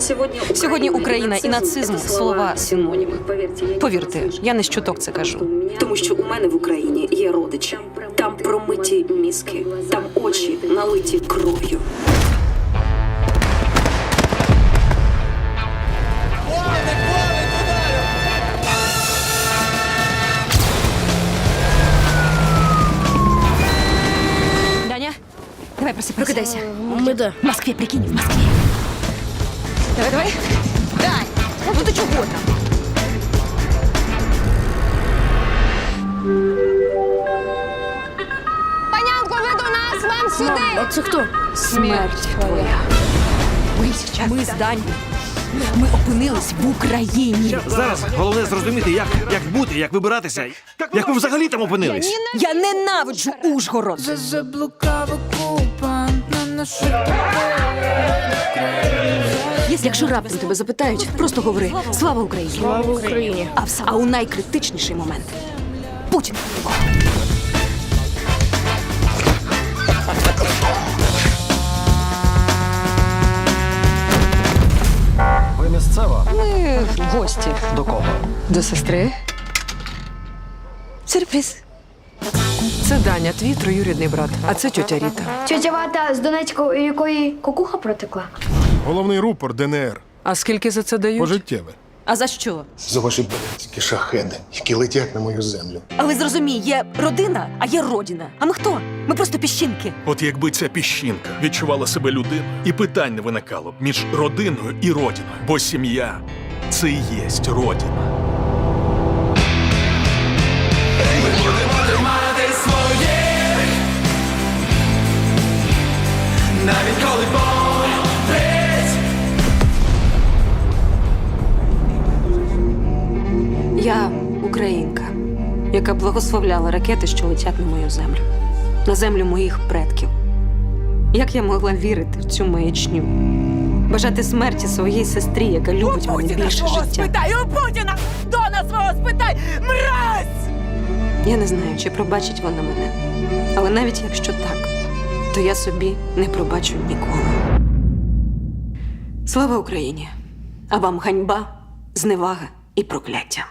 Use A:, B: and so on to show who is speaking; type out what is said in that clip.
A: Сьогодні,
B: Сьогодні Україна і нацизм слова
A: синоніми. Повірте, я
B: Повірте, я не щуток це кажу.
A: тому що у мене в Україні є родичі. Там промиті мізки, там очі налиті кров'ю.
B: Даня, давай просипайся.
C: Прокидайся. Ми де?
B: В Москве, прикинь, в Москве. Давай, давай. Дань, ну ти чого там?
D: Панянку, ви до нас, вам сюди!
C: А це хто?
B: Смерть твоя. Ми, ми з Дані. Ми опинились в Україні.
E: Зараз головне зрозуміти, як, як бути, як вибиратися, як ви взагалі там опинились.
B: Я ненавиджу Ужгород.
F: Заблукав наших
B: Якщо раптом тебе запитають, просто говори Слава Україні!
C: Слава Україні.
B: А, в- а у найкритичніший момент Путін.
G: Ви місцева?
B: Ми гості
G: До кого?
B: до сестри. Сюрприз.
H: Це Даня, твій троюрідний брат, а це тьотя Ріта.
D: Тетя Вата з Донецька, у якої кукуха протекла.
I: Головний рупор ДНР.
H: А скільки за це дають?
I: Пожиттєве.
B: А за що?
J: За ваші блядські шахеди, які летять на мою землю.
B: Але зрозумій, є родина, а є родина. А ми хто? Ми просто піщинки.
K: От якби ця піщинка відчувала себе людиною, і питань не виникало б між родиною і родиною, бо сім'я це і єсть родина.
B: Яка благословляла ракети, що летять на мою землю, на землю моїх предків. Як я могла вірити в цю маячню? Бажати смерті своїй сестрі, яка любить мене більше життя.
F: Спитай, у Путіна! Дона свого спитай! Мразь!
B: Я не знаю, чи пробачить вона мене. Але навіть якщо так, то я собі не пробачу ніколи. Слава Україні! А вам ганьба, зневага і прокляття.